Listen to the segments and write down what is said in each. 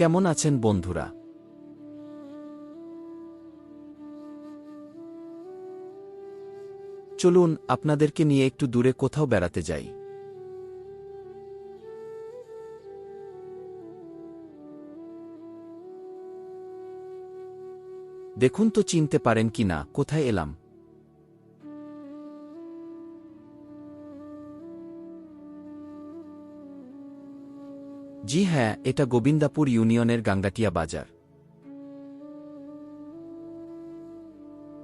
কেমন আছেন বন্ধুরা? চলুন আপনাদেরকে নিয়ে একটু দূরে কোথাও বেড়াতে যাই। দেখুন তো চিনতে পারেন কি না কোথায় এলাম? জি হ্যাঁ এটা গোবিন্দাপুর ইউনিয়নের গাঙ্গাটিয়া বাজার।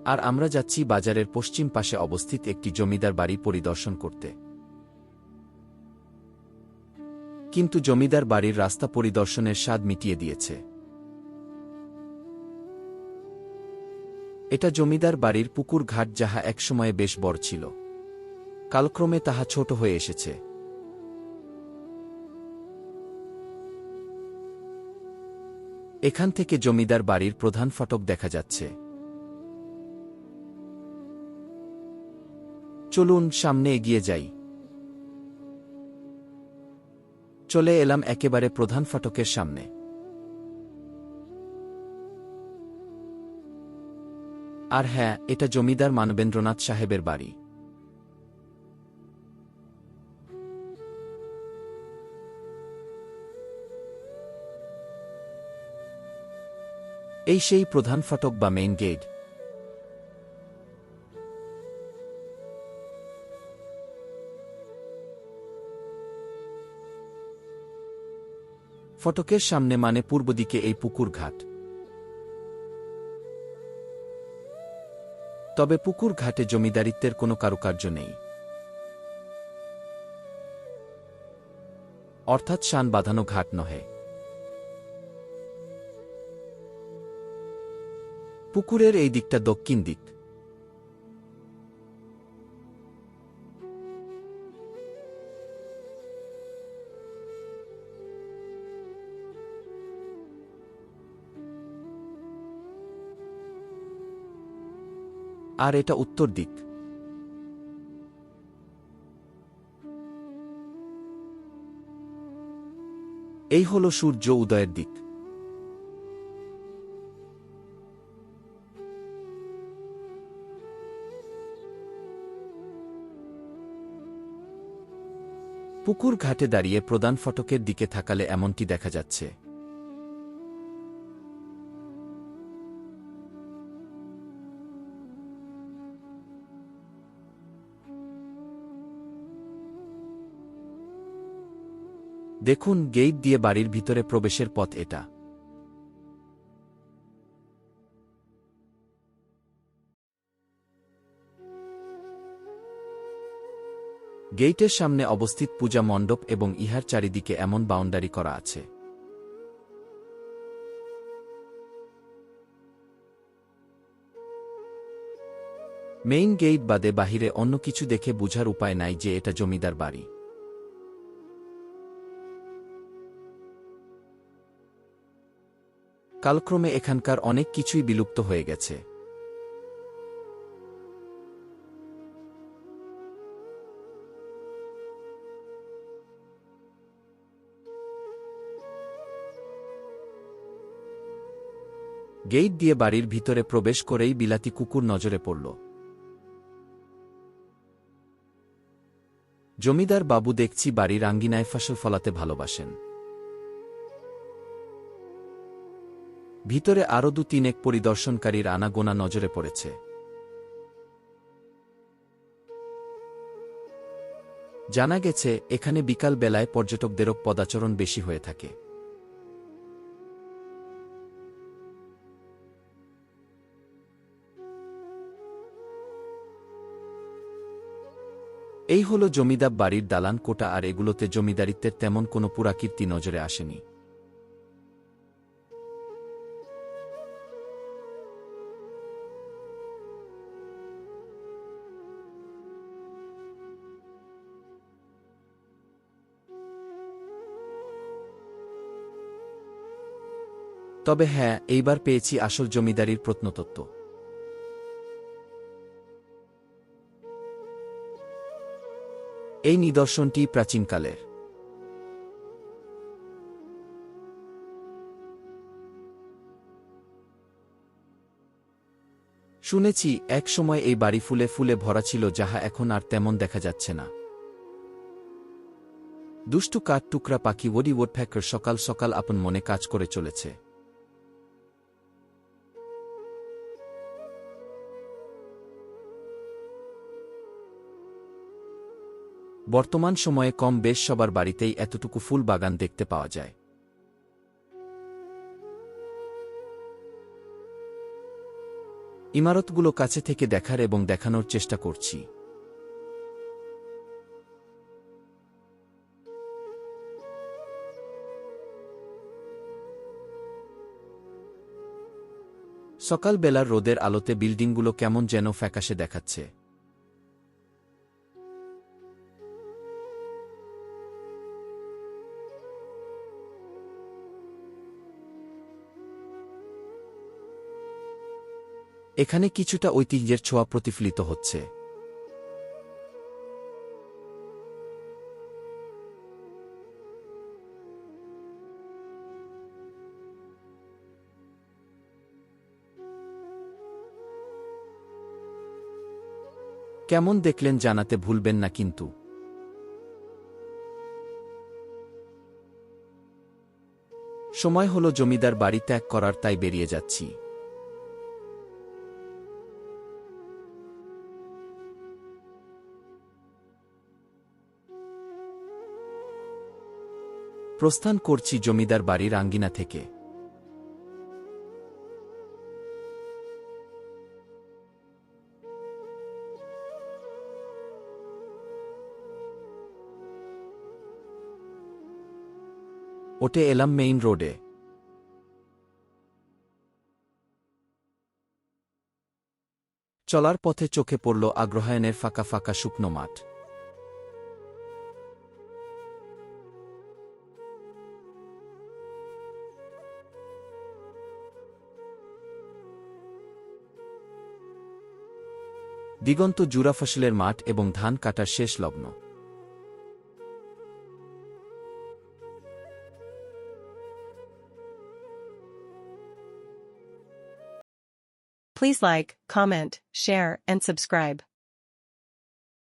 আর আমরা যাচ্ছি বাজারের পশ্চিম পাশে অবস্থিত একটি জমিদার বাড়ি পরিদর্শন করতে। কিন্তু জমিদার বাড়ির রাস্তা পরিদর্শনের স্বাদ মিটিয়ে দিয়েছে। এটা জমিদার বাড়ির পুকুর ঘাট যাহা একসময়ে বেশ বড় ছিল। কালক্রমে তাহা ছোট হয়ে এসেছে। এখান থেকে জমিদার বাড়ির প্রধান ফটক দেখা যাচ্ছে। চলুন সামনে এগিয়ে যাই। চলে এলাম একেবারে প্রধান ফটকের সামনে। আর হ্যাঁ এটা জমিদার মানবেন্দ্রনাথ সাহেবের বাড়ি। এই সেই প্রধান ফটক বা মেইন গেট ফটকের সামনে মানে পূর্ব দিকে এই পুকুর ঘাট। তবে পুকুর ঘাটে জমিদারিত্বের কোনো কারুকার্য নেই। অর্থাৎ শান বাঁধানো ঘাট নহে। পুকুরের এই দিকটা দক্ষিণ দিক। আর এটা উত্তর দিক। এই হল সূর্য উদয়ের দিক। পুকুর ঘাটে দাঁড়িয়ে প্রধান ফটকের দিকে থাকালে এমনটি দেখা যাচ্ছে। দেখুন, গেইট দিয়ে বাড়ির ভিতরে প্রবেশের পথ এটা। গেইটের সামনে অবস্থিত পূজা মণ্ডপ এবং ইহার চারিদিকে এমন বাউন্ডারি করা আছে। মেইন গেইট বাদে বাহিরে অন্য কিছু দেখে বুঝার উপায় নাই যে এটা জমিদার বাড়ি। কালক্রমে এখানকার অনেক কিছুই বিলুপ্ত হয়ে গেছে। গেইট দিয়ে বাড়ির ভিতরে প্রবেশ করেই বিলাতি কুকুর নজরে পড়ল। জমিদার বাবু দেখছি বাড়ির আঙ্গিনায় ফসল ফলাতে ভালোবাসেন। ভিতরে আরও দু তিনেক পরিদর্শনকারীর আনাগোনা নজরে পড়েছে। জানা গেছে, এখানে বিকাল বেলায় পর্যটকদেরও পদাচরণ বেশি হয়ে থাকে। এই হল জমিদার বাড়ির দালান কোটা আর এগুলোতে জমিদারিত্বের তেমন কোনো পুরাকীর্তি নজরে আসেনি। তবে হ্যাঁ এইবার পেয়েছি আসল জমিদারির প্রত্নতত্ত্ব। এই নিদর্শনটি প্রাচীনকালের। শুনেছি, এক সময় এই বাড়ি ফুলে ফুলে ভরা ছিল যাহা এখন আর তেমন দেখা যাচ্ছে না। দুষ্টু কাঠ টুকরা পাখি ওডি ওডফ্যাকর সকাল সকাল আপন মনে কাজ করে চলেছে। বর্তমান সময়ে কম বেশ সবার বাড়িতেই এতটুকু ফুল বাগান দেখতে পাওয়া যায়। ইমারতগুলো কাছে থেকে দেখার এবং দেখানোর চেষ্টা করছি। সকালবেলার রোদের আলোতে বিল্ডিংগুলো কেমন যেন ফ্যাকাশে দেখাচ্ছে। এখানে কিছুটা ঐতিহ্যের ছোঁয়া প্রতিফলিত হচ্ছে। কেমন দেখলেন জানাতে ভুলবেন না কিন্তু। সময় হলো জমিদার বাড়ি ত্যাগ করার, তাই বেরিয়ে যাচ্ছি। প্রস্থান করছি জমিদার বাড়ির আঙ্গিনা থেকে। ওটে এলাম মেইন রোডে। চলার পথে চোখে পড়ল আগ্রহায়নের ফাঁকা ফাঁকা শুকনো মাঠ। দিগন্ত জুরা ফসলের মাঠ এবং ধান কাটার শেষ লগ্ন Please like, comment, share, and subscribe.